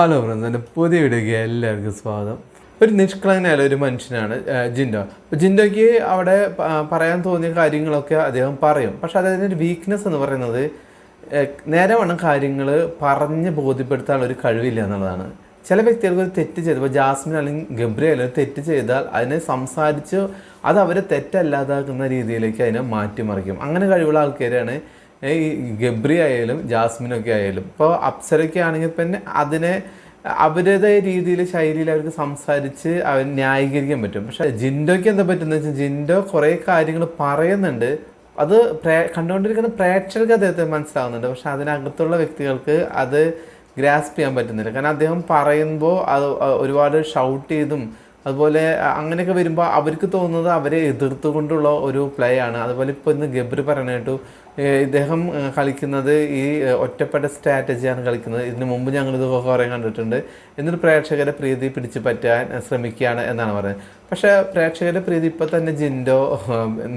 Hello friends പുതിയ വീഡിയോയ്ക്ക് എല്ലാവർക്കും സ്വാഗതം. ഒരു നിഷ്കളങ്കനായ ഒരു മനുഷ്യനാണ് ജിൻഡോ. ജിൻഡോയ്ക്ക് അവിടെ പറയാൻ തോന്നിയ കാര്യങ്ങളൊക്കെ അദ്ദേഹം പറയും. പക്ഷെ അദ്ദേഹത്തിന്റെ വീക്ക്നെസ് എന്ന് പറയുന്നത് നേരെ വണ്ണം കാര്യങ്ങൾ പറഞ്ഞ് ബോധ്യപ്പെടുത്താനുള്ള ഒരു കഴിവില്ല എന്നുള്ളതാണ്. ചില വ്യക്തികൾക്ക് ഒരു തെറ്റ് ചെയ്ത് ഇപ്പോൾ ജാസ്മിൻ അല്ലെങ്കിൽ ഗബ്രി ഒരു തെറ്റ് ചെയ്താൽ അതിനെ സംസാരിച്ച് അത് അവരെ തെറ്റല്ലാതാക്കുന്ന രീതിയിലേക്ക് അതിനെ മാറ്റിമറിക്കും. അങ്ങനെ കഴിവുള്ള ആൾക്കാരാണ് ഈ ഗബ്രി ആയാലും ജാസ്മിനൊക്കെ ആയാലും. ഇപ്പോൾ അപ്സരയ്ക്ക് ആണെങ്കിൽ പിന്നെ അതിനെ അവരുടേതായ രീതിയിൽ ശൈലിയിൽ അവർക്ക് സംസാരിച്ച് അവർ ന്യായീകരിക്കാൻ പറ്റും. പക്ഷെ ജിൻഡോയ്ക്ക് എന്താ പറ്റുന്നത് വെച്ചാൽ ജിൻഡോ കുറേ കാര്യങ്ങൾ പറയുന്നുണ്ട്. അത് പ്രേ കണ്ടുകൊണ്ടിരിക്കുന്ന പ്രേക്ഷകർക്ക് അദ്ദേഹത്തെ മനസ്സിലാവുന്നുണ്ട്. പക്ഷെ അതിനകത്തുള്ള വ്യക്തികൾക്ക് അത് ഗ്രാസ്പ് ചെയ്യാൻ പറ്റുന്നില്ല. കാരണം അദ്ദേഹം പറയുമ്പോൾ അത് ഒരുപാട് ഷൗട്ട് ചെയ്തും അതുപോലെ അങ്ങനെയൊക്കെ വരുമ്പോൾ അവർക്ക് തോന്നുന്നത് അവരെ എതിർത്തുകൊണ്ടുള്ള ഒരു പ്ലേ ആണ്. അതുപോലെ ഇപ്പോൾ ഇന്ന് ഗബ്രി പറയണ കേട്ടു ഇദ്ദേഹം കളിക്കുന്നത് ഈ ഒറ്റപ്പെട്ട സ്ട്രാറ്റജിയാണ് കളിക്കുന്നത്. ഇതിനു മുമ്പ് ഞങ്ങളിത് കുറേ കണ്ടിട്ടുണ്ട്. എന്നിട്ട് പ്രേക്ഷകരെ പ്രീതി പിടിച്ചു പറ്റാൻ ശ്രമിക്കുകയാണ് എന്നാണ് പറയുന്നത്. പക്ഷേ പ്രേക്ഷകരുടെ പ്രീതി ഇപ്പോൾ തന്നെ ജിൻഡോ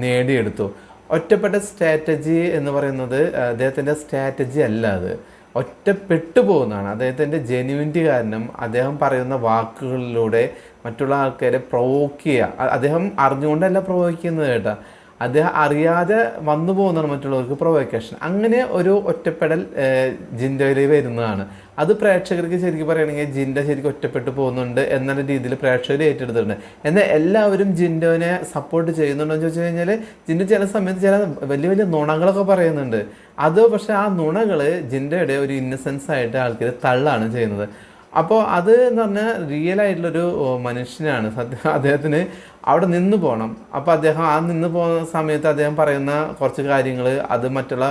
നേടിയെടുത്തു. ഒറ്റപ്പെട്ട സ്ട്രാറ്റജി എന്ന് പറയുന്നത് അദ്ദേഹത്തിന്റെ സ്ട്രാറ്റജി അല്ല അത്. ഒറ്റപ്പെട്ടു പോകുന്നതാണ്. അദ്ദേഹത്തിന്റെ ജെന്യുവിനിറ്റി കാരണം അദ്ദേഹം പറയുന്ന വാക്കുകളിലൂടെ മറ്റുള്ള ആൾക്കാരെ പ്രൊവോക്ക് ചെയ്യുക. അദ്ദേഹം അറിഞ്ഞുകൊണ്ടല്ല പ്രൊവോക്ക് ചെയ്യുന്നത് കേട്ടോ. അദ്ദേഹം അറിയാതെ വന്നു പോകുന്നതാണ് മറ്റുള്ളവർക്ക് പ്രൊവോക്കേഷൻ അങ്ങനെ ഒരു ഒറ്റപ്പെടൽ ജിൻഡോയിൽ വരുന്നതാണ്. അത് പ്രേക്ഷകർക്ക് ശരിക്കും പറയുകയാണെങ്കിൽ ജിൻഡ ശരിക്കും ഒറ്റപ്പെട്ടു പോകുന്നുണ്ട് എന്നുള്ള രീതിയിൽ പ്രേക്ഷകർ ഏറ്റെടുത്തിട്ടുണ്ട്. എന്നാൽ എല്ലാവരും ജിൻഡോനെ സപ്പോർട്ട് ചെയ്യുന്നുണ്ടോ എന്ന് ചോദിച്ചു കഴിഞ്ഞാൽ ജിൻഡോ ചില സമയത്ത് ചില വലിയ വലിയ നുണകളൊക്കെ പറയുന്നുണ്ട്. അത് പക്ഷേ ആ നുണകൾ ജിൻഡയുടെ ഒരു ഇന്നസെൻസ് ആയിട്ട് ആൾക്കാർ തള്ളാണ് ചെയ്യുന്നത്. അപ്പോൾ അത് എന്ന് പറഞ്ഞാൽ റിയൽ ആയിട്ടുള്ളൊരു മനുഷ്യനാണ്. സത്യം അദ്ദേഹത്തിന് അവിടെ നിന്ന് പോകണം അപ്പോൾ അദ്ദേഹം ആ നിന്ന് പോകുന്ന സമയത്ത് അദ്ദേഹം പറയുന്ന കുറച്ച് കാര്യങ്ങൾ അത് മറ്റുള്ള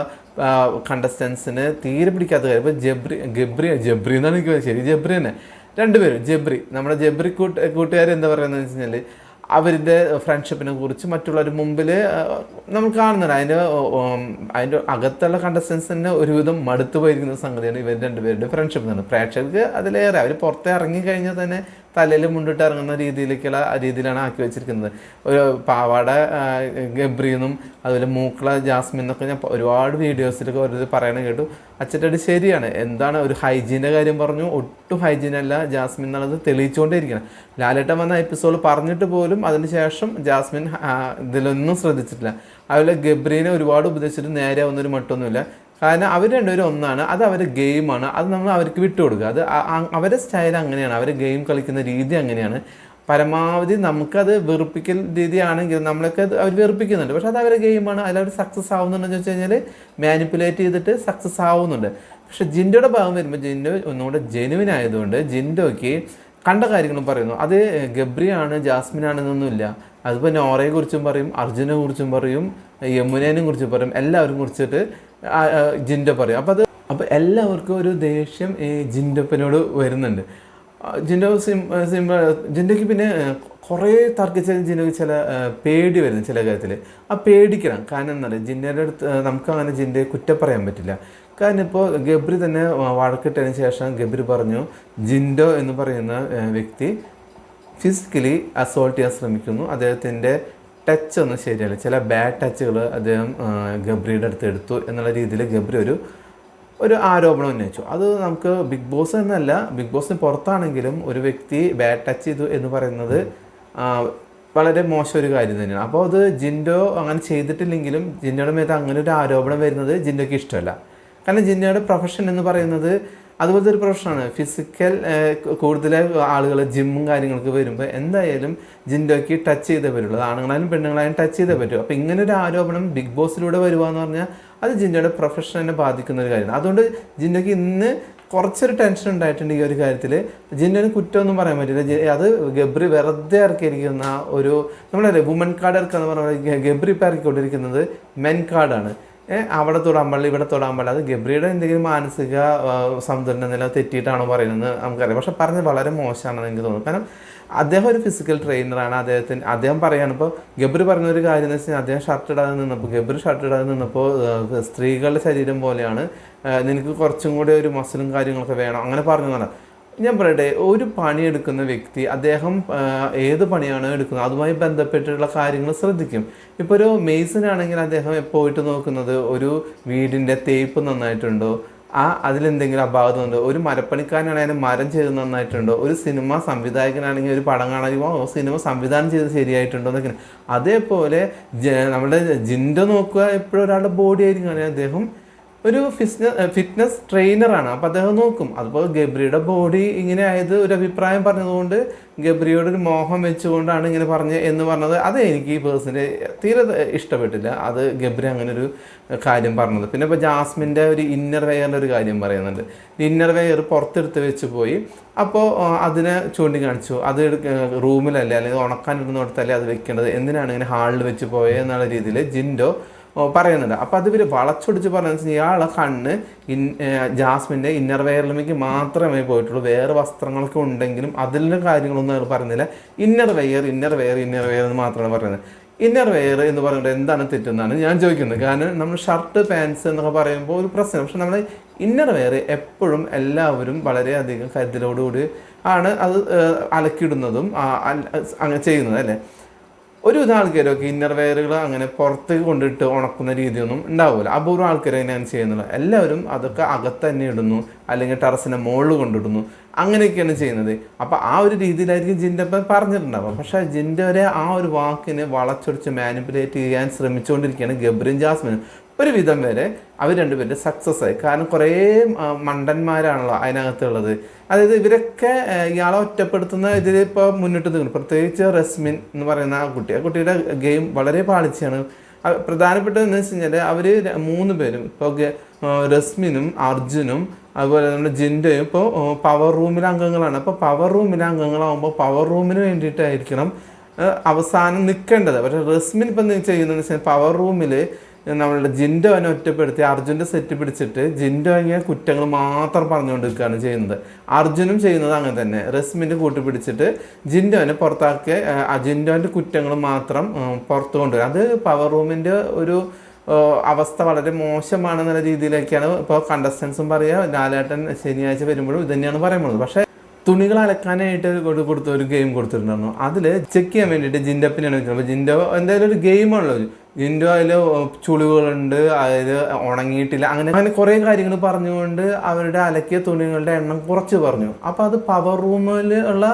കണ്ടസ്റ്റൻസിന് തീരെ പിടിക്കാത്ത കാര്യം. ഇപ്പോൾ ജബ്രി ഗബ്രി ജബ്രി എന്നാണ് എനിക്ക് ശരി ജബ്രി തന്നെ. രണ്ടുപേരും ജബ്രി. നമ്മുടെ ജബ്രി കൂട്ട് കൂട്ടുകാർ എന്താ പറയുന്നത് വെച്ച് കഴിഞ്ഞാൽ അവരുടെ ഫ്രണ്ട്ഷിപ്പിനെ കുറിച്ച് മറ്റുള്ളവർ മുമ്പിൽ നമ്മൾ കാണുന്നുണ്ട്. അതിന്റെ അതിന്റെ അകത്തുള്ള കണ്ടസ്റ്റൻസിന് ഒരുവിധം മടുത്തു പോയിരിക്കുന്ന സംഗതിയാണ് ഇവർ രണ്ടുപേരുടെ ഫ്രണ്ട്ഷിപ്പ് എന്ന് പറയുന്നത്. പ്രേക്ഷകർക്ക് അതിലേറെ അവർ പുറത്തെ ഇറങ്ങി കഴിഞ്ഞാൽ തന്നെ തലയിൽ മുണ്ടിട്ട് ഇറങ്ങുന്ന രീതിയിലേക്കുള്ള രീതിയിലാണ് ആക്കി വെച്ചിരിക്കുന്നത്. ഒരു പാവാട ഗബ്രീന്നും അതുപോലെ മൂക്കള ജാസ്മിൻ എന്നൊക്കെ ഞാൻ ഒരുപാട് വീഡിയോസിലൊക്കെ ഒരു പറയണ കേട്ടു. അച്ചട്ടടി ശരിയാണ്. എന്താണ് ഒരു ഹൈജീന്റെ കാര്യം പറഞ്ഞു? ഒട്ടും ഹൈജീൻ അല്ല. ജാസ്മിൻ എന്നുള്ളത് തെളിയിച്ചുകൊണ്ടേയിരിക്കണം. ലാലേട്ടൻ വന്ന എപ്പിസോഡ് പറഞ്ഞിട്ട് പോലും അതിനുശേഷം ജാസ്മിൻ ഇതിലൊന്നും ശ്രദ്ധിച്ചിട്ടില്ല. അതുപോലെ ഗബ്രീനെ ഒരുപാട് ഉപദേശിച്ചിട്ട് നേരെ ഒന്നൊരു മട്ടൊന്നുമില്ല. കാരണം അവർ രണ്ടുപേരും ഒന്നാണ്. അത് അവരുടെ ഗെയിമാണ് അത് നമ്മൾ അവർക്ക് വിട്ടുകൊടുക്കുക അത് അവരുടെ സ്റ്റൈൽ അങ്ങനെയാണ്. അവർ ഗെയിം കളിക്കുന്ന രീതി അങ്ങനെയാണ്. പരമാവധി നമുക്കത് വെറുപ്പിക്കൽ രീതിയാണെങ്കിൽ നമ്മളൊക്കെ അവർ വെറുപ്പിക്കുന്നുണ്ട്. പക്ഷെ അത് അവരുടെ ഗെയിമാണ് അതിലവർ സക്സസ് ആവുന്നുണ്ടെന്ന് വെച്ച് കഴിഞ്ഞാൽ മാനിപ്പുലേറ്റ് ചെയ്തിട്ട് സക്സസ് ആവുന്നുണ്ട്. പക്ഷെ ജിൻഡോയുടെ ഭാഗം വരുമ്പോൾ ജിൻഡോ ഒന്നുകൂടെ ജെനുവിൻ ആയതുകൊണ്ട് ജിൻഡോയ്ക്ക് കണ്ട കാര്യങ്ങളും പറയുന്നു. അത് ഗബ്രിയാണ് ജാസ്മിനാണെന്നൊന്നുമില്ല. അതിപ്പോൾ നോറയെ കുറിച്ചും പറയും അർജുനെ കുറിച്ചും പറയും യമുനേനെ കുറിച്ചും പറയും. എല്ലാവരും കുറിച്ചിട്ട് ആ, പറയും. അപ്പോൾ അത് അപ്പോൾ എല്ലാവർക്കും ഒരു ദേഷ്യം ഈ ജിൻഡപ്പനോട് വരുന്നുണ്ട്. ജിന്റെ സിം സിമ്പ ജിൻഡോയ്ക്ക് പിന്നെ കുറേ തർക്കിച്ച ജിൻഡോയ്ക്ക് ചില പേടി വരുന്നു ചില കാര്യത്തിൽ ആ പേടിക്കണം. കാരണം എന്താ പറയുക ജിൻഡയുടെ അടുത്ത് നമുക്ക് അങ്ങനെ ജിന്റെ കുറ്റം പറയാൻ പറ്റില്ല. കാരണം ഇപ്പോൾ ഗബ്രി തന്നെ വഴക്കിട്ടതിന് ശേഷം ഗബ്രി പറഞ്ഞു ജിൻഡോ എന്ന് പറയുന്ന വ്യക്തി ഫിസിക്കലി അസോൾട്ട് ചെയ്യാൻ ശ്രമിക്കുന്നു. അദ്ദേഹത്തിന്റെ ടച്ച് ഒന്നും ശരിയല്ല. ചില ബാഡ് ടച്ചുകൾ അദ്ദേഹം ഗബ്രിയുടെ അടുത്ത് എടുത്തു എന്നുള്ള രീതിയിൽ ഗബ്രി ഒരു ഒരു ആരോപണം ഉന്നയിച്ചു. അത് നമുക്ക് ബിഗ് ബോസ് എന്നല്ല ബിഗ് ബോസിന് പുറത്താണെങ്കിലും ഒരു വ്യക്തി ബാഡ് ടച്ച് ചെയ്തു എന്ന് പറയുന്നത് വളരെ മോശം ഒരു കാര്യം തന്നെയാണ്. അപ്പോൾ അത് ജിൻഡോ അങ്ങനെ ചെയ്തിട്ടില്ലെങ്കിലും ജിൻഡോയുടെ മേത്ത് അങ്ങനെ ഒരു ആരോപണം വരുന്നത് ജിൻഡോയ്ക്ക് ഇഷ്ടമല്ല. കാരണം ജിൻഡോയുടെ പ്രൊഫഷൻ എന്ന് പറയുന്നത് അതുപോലത്തെ ഒരു പ്രൊഫഷനാണ് ഫിസിക്കൽ കൂടുതൽ ആളുകൾ ജിമ്മും കാര്യങ്ങൾക്ക് വരുമ്പോൾ എന്തായാലും ജിൻഡോയ്ക്ക് ടച്ച് ചെയ്തേ പറ്റുള്ളൂ. ആണുങ്ങളായാലും പെണ്ണുങ്ങളായാലും ടച്ച് ചെയ്തേ പറ്റൂ. അപ്പോൾ ഇങ്ങനെ ഒരു ആരോപണം ബിഗ് ബോസിലൂടെ വരുക എന്ന് പറഞ്ഞാൽ അത് ജിൻഡോയുടെ പ്രൊഫഷനെ ബാധിക്കുന്ന ഒരു കാര്യമാണ്. അതുകൊണ്ട് ജിൻഡോയ്ക്ക് ഇന്ന് കുറച്ചൊരു ടെൻഷൻ ഉണ്ടായിട്ടുണ്ട് ഈ ഒരു കാര്യത്തിൽ ജിൻഡോന് കുറ്റമൊന്നും പറയാൻ പറ്റില്ല. അത് ഗബ്രി വെറുതെ ഇറക്കിയിരിക്കുന്ന ഒരു നമ്മളല്ലേ വുമൻ കാർഡ് ഇറക്കുക എന്ന് പറഞ്ഞാൽ ഗബ്രി ഇപ്പം ഇറക്കിക്കൊണ്ടിരിക്കുന്നത് മെൻ കാർഡാണ് അവിടെ തൊടാൻ പാടില്ല ഇവിടെ തൊടാൻ പാടില്ല. അത് ഗബ്രിയുടെ എന്തെങ്കിലും മാനസിക സംതുലന നില തെറ്റിയിട്ടാണോ പറയുന്നത് നമുക്കറിയാം. പക്ഷെ പറഞ്ഞത് വളരെ മോശമാണെന്ന് എനിക്ക് തോന്നുന്നു. കാരണം അദ്ദേഹം ഒരു ഫിസിക്കൽ ട്രെയിനറാണ് അദ്ദേഹത്തിന് അദ്ദേഹം പറയുകയാണ് ഇപ്പോൾ ഗബ്രി പറഞ്ഞ ഒരു കാര്യം എന്ന് വെച്ചാൽ അദ്ദേഹം ഷർട്ട് ഇടാതെ നിന്നപ്പോൾ ഗബ്രി ഷർട്ട് ഇടാതെ നിന്നപ്പോൾ സ്ത്രീകളുടെ ശരീരം പോലെയാണ് നിനക്ക് കുറച്ചും കൂടി ഒരു മസിലും കാര്യങ്ങളൊക്കെ വേണം. അങ്ങനെ പറഞ്ഞു എന്നാണ് ഞാൻ പറയട്ടെ ഒരു പണി എടുക്കുന്ന വ്യക്തി അദ്ദേഹം ഏത് പണിയാണ് എടുക്കുന്നത് അതുമായി ബന്ധപ്പെട്ടിട്ടുള്ള കാര്യങ്ങൾ ശ്രദ്ധിക്കും. ഇപ്പോൾ ഒരു മെയ്സൺ ആണെങ്കിൽ അദ്ദേഹം പോയിട്ട് നോക്കുന്നത് ഒരു വീടിന്റെ തേപ്പ് നന്നായിട്ടുണ്ടോ? ആ അതിലെന്തെങ്കിലും അഭാവമുണ്ടോ ഒരു മരപ്പണിക്കാരനാണെങ്കിൽ മരം ചെയ്ത് നന്നായിട്ടുണ്ടോ? ഒരു സിനിമ സംവിധായകനാണെങ്കിൽ ഒരു പടം കാണുമ്പോൾ ഓ സിനിമ സംവിധാനം ചെയ്ത് ശരിയായിട്ടുണ്ടോ എന്നൊക്കെ അതേപോലെ നമ്മുടെ ജിൻഡോ നോക്കുക എപ്പോഴും ഒരാളുടെ ബോഡി ആയിരിക്കും. അദ്ദേഹം ഒരു ഫിറ്റ്നസ് ഫിറ്റ്നസ് ട്രെയിനറാണ് അപ്പോൾ അദ്ദേഹം നോക്കും. അതുപോലെ ഗബ്രിയുടെ ബോഡി ഇങ്ങനെ ആയത് ഒരു അഭിപ്രായം പറഞ്ഞതുകൊണ്ട് ഗബ്രിയോട് ഒരു മോഹം വെച്ചുകൊണ്ടാണ് ഇങ്ങനെ പറഞ്ഞത് എന്ന് പറഞ്ഞത്. അത് എനിക്ക് ഈ പേഴ്സണലി തീരെ ഇഷ്ടപ്പെട്ടില്ല. അത് ഗബ്രി അങ്ങനെ ഒരു കാര്യം പറഞ്ഞത്. പിന്നെ ഇപ്പോൾ ജാസ്മിന്റെ ഒരു ഇന്നർ വെയറിന്റെ ഒരു കാര്യം പറയുന്നുണ്ട്. ഇന്നർ വെയർ പുറത്തെടുത്ത് വെച്ച് പോയി. അപ്പോൾ അതിനെ ചൂണ്ടിക്കാണിച്ചു. അത് റൂമിലല്ലേ അല്ലെങ്കിൽ ഉണക്കാനിടുന്നിടത്തല്ലേ അത് വെക്കേണ്ടത്? എന്തിനാണ് ഇങ്ങനെ ഹാളിൽ വെച്ച് പോയത് എന്നുള്ള രീതിയിൽ ജിൻഡോ പറയുന്നുണ്ട്. അപ്പോൾ അത് ഇവർ വളച്ചൊടിച്ച് പറയുന്നത് വെച്ചാൽ ഇയാളെ കണ്ണ് ഇൻ ജാസ്മിന്റെ ഇന്നർ വെയറിലേക്ക് മാത്രമേ പോയിട്ടുള്ളൂ. വേറെ വസ്ത്രങ്ങളൊക്കെ ഉണ്ടെങ്കിലും അതിന്റെ കാര്യങ്ങളൊന്നും അയാൾ പറയുന്നില്ല. Inner wear inner wear inner wear എന്ന് മാത്രമാണ് പറയുന്നത്. ഇന്നർ വെയർ എന്ന് പറയുന്നത് എന്താണ് തെറ്റെന്നാണ് ഞാൻ ചോദിക്കുന്നത്. കാരണം നമ്മൾ ഷർട്ട് പാൻസ് എന്നൊക്കെ പറയുമ്പോൾ ഒരു പ്രശ്നം. പക്ഷെ നമ്മൾ ഇന്നർ വെയർ എപ്പോഴും എല്ലാവരും വളരെയധികം കരുതലോടുകൂടി ആണ് അത് അലക്കിടുന്നതും അങ്ങനെ ചെയ്യുന്നത് അല്ലേ? ഒരു വിധം ആൾക്കാരൊക്കെ ഇന്നർ വെയറുകൾ അങ്ങനെ പുറത്ത് കൊണ്ടിട്ട് ഉണക്കുന്ന രീതിയൊന്നും ഉണ്ടാവില്ല അപൂർവം ആൾക്കാർ അതിനാണ് ചെയ്യുന്നത് എല്ലാവരും അതൊക്കെ അകത്ത് തന്നെ ഇടുന്നു അല്ലെങ്കിൽ ടെറസിന്റെ മുകളിൽ കൊണ്ടിടുന്നു അങ്ങനെയൊക്കെയാണ് ചെയ്യുന്നത്. അപ്പോൾ ആ ഒരു രീതിയിലായിരിക്കും ജിന്റെ അപ്പം പറഞ്ഞിട്ടുണ്ടാവുക. പക്ഷേ ജിന്റെ വരെ ആ ഒരു വാക്കിനെ വളച്ചൊടിച്ച് മാനിപ്പുലേറ്റ് ചെയ്യാൻ ശ്രമിച്ചുകൊണ്ടിരിക്കുകയാണ് ഗബ്രിൻ ജാസ്മിനും. ഒരു വിധം വരെ അവർ രണ്ടുപേരും സക്സസ് ആയി. കാരണം കുറേ മണ്ടന്മാരാണല്ലോ അതിനകത്തുള്ളത്. അതായത് ഇവരൊക്കെ ഇയാളെ ഒറ്റപ്പെടുത്തുന്ന ഇതിൽ ഇപ്പോൾ മുന്നിട്ട് നിൽക്കുന്നു പ്രത്യേകിച്ച് റസ്മിൻ എന്ന് പറയുന്ന ആ കുട്ടി. ആ കുട്ടിയുടെ ഗെയിം വളരെ പാളിച്ചാണ് പ്രധാനപ്പെട്ടതെന്ന് വെച്ച് കഴിഞ്ഞാൽ അവർ മൂന്ന് പേരും ഇപ്പോൾ റസ്മിനും അർജുനും അതുപോലെ നമ്മുടെ ജിൻഡയും ഇപ്പോൾ പവർ റൂമിലെ അംഗങ്ങളാണ്. അപ്പോൾ പവർ റൂമിലെ അംഗങ്ങളാകുമ്പോൾ പവർ റൂമിന് വേണ്ടിയിട്ടായിരിക്കണം അവസാനം നിൽക്കേണ്ടത് പക്ഷേ റസ്മിൻ ഇപ്പം ചെയ്യുന്നതെന്ന് വെച്ചാൽ പവർ റൂമിൽ നമ്മളുടെ ജിൻഡോനെ ഒറ്റപ്പെടുത്തി അർജുന്റെ സെറ്റ് പിടിച്ചിട്ട് ജിൻഡോ ഇങ്ങനെ കുറ്റങ്ങൾ മാത്രം പറഞ്ഞുകൊണ്ട് നിൽക്കുകയാണ് ചെയ്യുന്നത്. അർജുനും ചെയ്യുന്നത് അങ്ങനെ തന്നെ. റസ്മിന്റെ കൂട്ടി പിടിച്ചിട്ട് ജിൻഡോനെ പുറത്താക്കി ജിൻഡോന്റെ കുറ്റങ്ങൾ മാത്രം പുറത്തു കൊണ്ടുവരും അത് പവർ റൂമിന്റെ ഒരു അവസ്ഥ വളരെ മോശമാണെന്നുള്ള രീതിയിലേക്കാണ് ഇപ്പോൾ കണ്ടസ്റ്റൻസും പറയുക. ലാലേട്ടൻ ശനിയാഴ്ച വരുമ്പോഴും ഇത് തന്നെയാണ് പറയുന്നത്. പക്ഷേ തുണികൾ അലക്കാനായിട്ട് കൊടു- കൊടുത്ത ഒരു ഗെയിം കൊടുത്തിട്ടുണ്ടായിരുന്നു. അതിൽ ചെക്ക് ചെയ്യാൻ വേണ്ടിയിട്ട് ജിൻഡപ്പിനാണ് വെച്ചിട്ടുള്ളത് അപ്പോൾ ജിൻഡോ എന്തായാലും ഒരു ഗെയിമാണല്ലോ ജിൻഡോ അതിൽ ചുളിവുകളുണ്ട് അതായത് ഉണങ്ങിയിട്ടില്ല. അങ്ങനെ അങ്ങനെ കുറേ കാര്യങ്ങൾ പറഞ്ഞുകൊണ്ട് അവരുടെ അലക്കിയ തുണികളുടെ എണ്ണം കുറച്ച് പറഞ്ഞു. അപ്പോൾ അത് പവർ റൂമിൽ ഉള്ള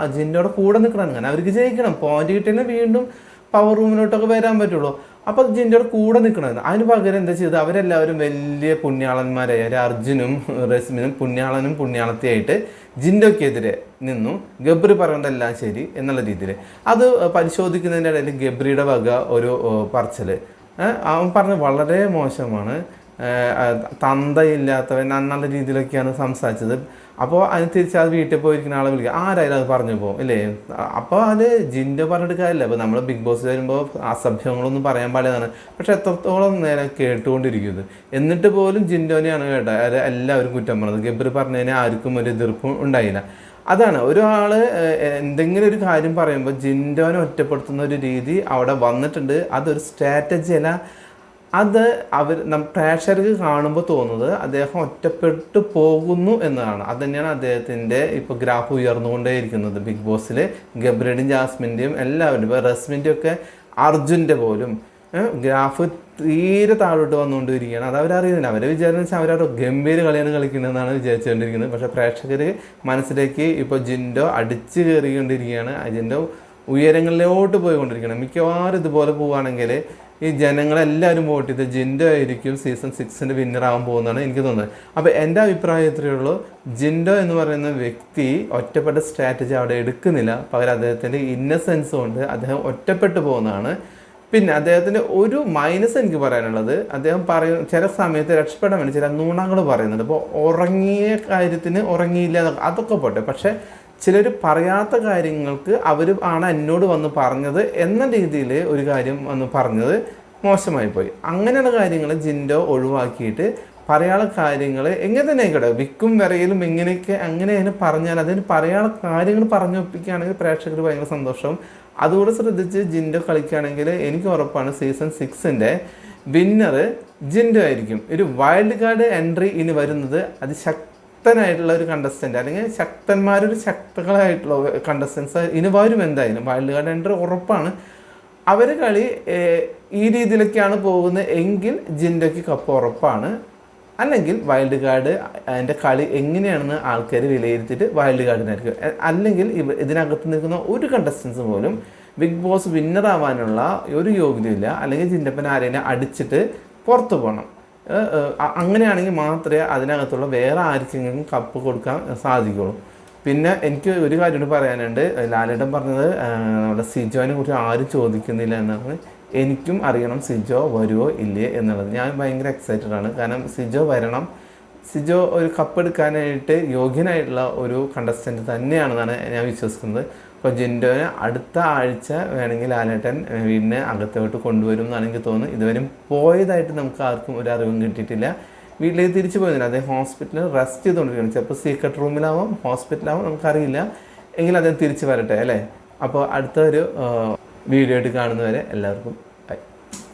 അജിന്റെ അവിടെ കൂടെ നിൽക്കണം അങ്ങനെ. അവർക്ക് ജയിക്കണം. പോയിന്റ് കിട്ടിയാലും വീണ്ടും പവർ റൂമിലോട്ടൊക്കെ വരാൻ പറ്റുള്ളൂ. അപ്പോൾ ജിൻഡോയുടെ കൂടെ നിൽക്കണമായിരുന്നു അതിന് പകരം എന്താ ചെയ്തത്? അവരെല്ലാവരും വലിയ പുണ്യാളന്മാരായി. ഒരു അർജുനും റസ്മിനും പുണ്യാളനും പുണ്യാളത്തിയായിട്ട് ജിൻഡോക്കെതിരെ നിന്നു. ഗബ്രി പറയേണ്ടതെല്ലാം ശരി എന്നുള്ള രീതിയിൽ അത് പരിശോധിക്കുന്നതിന്റെ ഇടയിൽ ഗബ്രിയുടെ വക ഒരു പറച്ചൽ അവൻ പറഞ്ഞത് വളരെ മോശമാണ്. തന്തയില്ലാത്തവൻ എന്നുള്ള രീതിയിലൊക്കെയാണ് സംസാരിച്ചത്. അപ്പോൾ അതിന് തിരിച്ച് അത് വീട്ടിൽ പോയിരിക്കുന്ന ആളെ വിളിക്കുക. ആരായാലും അത് പറഞ്ഞു പോകും അല്ലേ അപ്പോൾ അത് ജിന്റെ പറഞ്ഞിട്ട് കാര്യമില്ല. അപ്പോൾ നമ്മൾ ബിഗ് ബോസ് വരുമ്പോൾ അസഭ്യങ്ങളൊന്നും പറയാൻ പാടില്ലതാണ്. പക്ഷെ എത്രത്തോളം നേരം കേട്ടുകൊണ്ടിരിക്കുന്നത്. എന്നിട്ട് പോലും ജിൻഡോനെയാണ് അത് എല്ലാവരും കുറ്റം പറഞ്ഞത്. ഗബ്രി പറഞ്ഞതിന് ആർക്കും ഒരു എതിർപ്പും ഉണ്ടായില്ല. അതാണ്. ഒരാൾ എന്തെങ്കിലും ഒരു കാര്യം പറയുമ്പോൾ ജിൻഡോനെ ഒറ്റപ്പെടുത്തുന്ന ഒരു രീതി അവിടെ വന്നിട്ടുണ്ട്. അതൊരു സ്ട്രാറ്റജി അല്ല അത് അവർ പ്രേക്ഷകർക്ക് കാണുമ്പോൾ തോന്നുന്നത് അദ്ദേഹം ഒറ്റപ്പെട്ടു പോകുന്നു എന്നതാണ്. അത് തന്നെയാണ് അദ്ദേഹത്തിന്റെ ഇപ്പോൾ ഗ്രാഫ് ഉയർന്നുകൊണ്ടേയിരിക്കുന്നത് ബിഗ് ബോസിൽ ഗബ്രഡും ജാസ്മിന്റെയും എല്ലാവരും ഇപ്പോൾ റസ്മിന്റെ ഒക്കെ അർജുന്റെ പോലും ഗ്രാഫ് തീരെ താഴോട്ട് വന്നുകൊണ്ടിരിക്കുകയാണ്. അത് അവരറിയുന്നില്ല. അവരെ വിചാരം വെച്ചാൽ ഗംഭീര കളിയാണ് കളിക്കുന്നതെന്നാണ് വിചാരിച്ചുകൊണ്ടിരിക്കുന്നത്. പക്ഷേ പ്രേക്ഷകർ മനസ്സിലേക്ക് ഇപ്പോൾ ജിൻഡോ അടിച്ചു കയറിക്കൊണ്ടിരിക്കുകയാണ്. ജിൻഡോ ഉയരങ്ങളിലോട്ട് പോയിക്കൊണ്ടിരിക്കുകയാണ്. മിക്കവാറും ഇതുപോലെ പോവുകയാണെങ്കിൽ ഈ ജനങ്ങളെല്ലാവരും വോട്ട് ചെയ്ത് ജിൻഡോ ആയിരിക്കും സീസൺ സിക്സിന്റെ വിന്നറാകാൻ പോകുന്നതാണ് എനിക്ക് തോന്നുന്നത്. അപ്പോൾ എന്റെ അഭിപ്രായം ഇത്രയേ ഉള്ളൂ. ജിൻഡോ എന്ന് പറയുന്ന വ്യക്തി ഒറ്റപ്പെട്ട സ്ട്രാറ്റജി അവിടെ എടുക്കുന്നില്ല. പകരം അദ്ദേഹത്തിന്റെ ഇന്നസെൻസ് കൊണ്ട് അദ്ദേഹം ഒറ്റപ്പെട്ടു പോകുന്നതാണ്. പിന്നെ അദ്ദേഹത്തിന്റെ ഒരു മൈനസ് എനിക്ക് പറയാനുള്ളത് അദ്ദേഹം പറയും ചില സമയത്ത് രക്ഷപ്പെടാൻ വേണ്ടി ചില നുണകൾ പറയുന്നുണ്ട്. അപ്പോൾ ഉറങ്ങിയ കാര്യത്തിന് ഉറങ്ങിയില്ല അതൊക്കെ പോട്ടെ. പക്ഷേ ചിലർ പറയാത്ത കാര്യങ്ങൾക്ക് അവർ ആണ് എന്നോട് വന്ന് പറഞ്ഞത് എന്ന രീതിയിൽ ഒരു കാര്യം വന്ന് പറഞ്ഞത് മോശമായി പോയി. അങ്ങനെയുള്ള കാര്യങ്ങൾ ജിൻഡോ ഒഴിവാക്കിയിട്ട് പറയാനുള്ള കാര്യങ്ങൾ എങ്ങനെ തന്നെ ആയിക്കോട്ടെ വിക്കും വിറയിലും എങ്ങനെയൊക്കെ അങ്ങനെ അതിന് പറഞ്ഞാൽ അതിന് പറയാനുള്ള കാര്യങ്ങൾ പറഞ്ഞു ഒപ്പിക്കുകയാണെങ്കിൽ പ്രേക്ഷകർ ഭയങ്കര സന്തോഷവും അതുകൂടെ ശ്രദ്ധിച്ച് ജിൻഡോ കളിക്കുകയാണെങ്കിൽ എനിക്ക് ഉറപ്പാണ് സീസൺ സിക്സിന്റെ വിന്നർ ജിൻഡോ ആയിരിക്കും. ഒരു വൈൽഡ് കാർഡ് എൻട്രി ഇനി വരുന്നത് അത് ശക്തനായിട്ടുള്ള ഒരു കണ്ടസ്റ്റന്റ് അല്ലെങ്കിൽ ശക്തന്മാരൊരു ശക്തകളായിട്ടുള്ള കണ്ടസ്റ്റൻസ് ഇനി വരും എന്തായാലും. വൈൽഡ് കാർഡ് എൻട്രി ഉറപ്പാണ്. അവർ കളി ഈ രീതിയിലൊക്കെയാണ് പോകുന്നത്. എങ്കിൽ ജിൻഡോയ്ക്ക് കപ്പ് ഉറപ്പാണ്. അല്ലെങ്കിൽ വൈൽഡ് കാർഡ് അതിന്റെ കളി എങ്ങനെയാണെന്ന് ആൾക്കാർ വിലയിരുത്തിയിട്ട് വൈൽഡ് കാർഡിനായിരിക്കും അല്ലെങ്കിൽ ഇവ ഇതിനകത്ത് നിൽക്കുന്ന ഒരു കണ്ടസ്റ്റൻസ് പോലും ബിഗ് ബോസ് വിന്നർ ആവാനുള്ള ഒരു യോഗ്യതയില്ല. അല്ലെങ്കിൽ ചിന്തപ്പൻ ആരെയും അടിച്ചിട്ട് പുറത്തു പോകണം. അങ്ങനെയാണെങ്കിൽ മാത്രമേ അതിനകത്തുള്ള വേറെ ആർക്കെങ്കിലും കപ്പ് കൊടുക്കാൻ സാധിക്കുള്ളൂ. പിന്നെ എനിക്ക് ഒരു കാര്യം പറയാനുണ്ട്. ലാലേട്ടൻ പറഞ്ഞത് നമ്മുടെ സിജോനെ കുറിച്ച് ആരും ചോദിക്കുന്നില്ല എന്നാണ്. എനിക്കും അറിയണം സിജോ വരുമോ ഇല്ലേ എന്നുള്ളത്. ഞാൻ ഭയങ്കര എക്സൈറ്റഡ് ആണ്. കാരണം സിജോ വരണം. സിജോ ഒരു കപ്പ് എടുക്കാനായിട്ട് യോഗ്യനായിട്ടുള്ള ഒരു കണ്ടസ്റ്റന്റ് തന്നെയാണെന്നാണ് ഞാൻ വിശ്വസിക്കുന്നത്. അപ്പോൾ ജിൻഡോനെ അടുത്ത ആഴ്ച വേണമെങ്കിൽ ലാലേട്ടൻ ഏഹ് വീടിനെ അകത്തോട്ട് കൊണ്ടുവരും എന്നാണ് എനിക്ക് തോന്നുന്നത്. ഇതുവരെ പോയതായിട്ട് നമുക്ക് ആർക്കും ഒരു അറിവും കിട്ടിയിട്ടില്ല. വീട്ടിലേക്ക് തിരിച്ചു പോയിരുന്നില്ല അദ്ദേഹം ഹോസ്പിറ്റലിൽ റെസ്റ്റ് ചെയ്തുകൊണ്ടിരിക്കുകയാണ്. ചിലപ്പോൾ സീക്രട്ട് റൂമിലാവും ഹോസ്പിറ്റലാവും നമുക്കറിയില്ല. എങ്കിൽ അദ്ദേഹം തിരിച്ചു വരട്ടെ അല്ലേ? അപ്പോൾ അടുത്ത ഒരു വീഡിയോ ആയിട്ട് കാണുന്നവരെ എല്ലാവർക്കും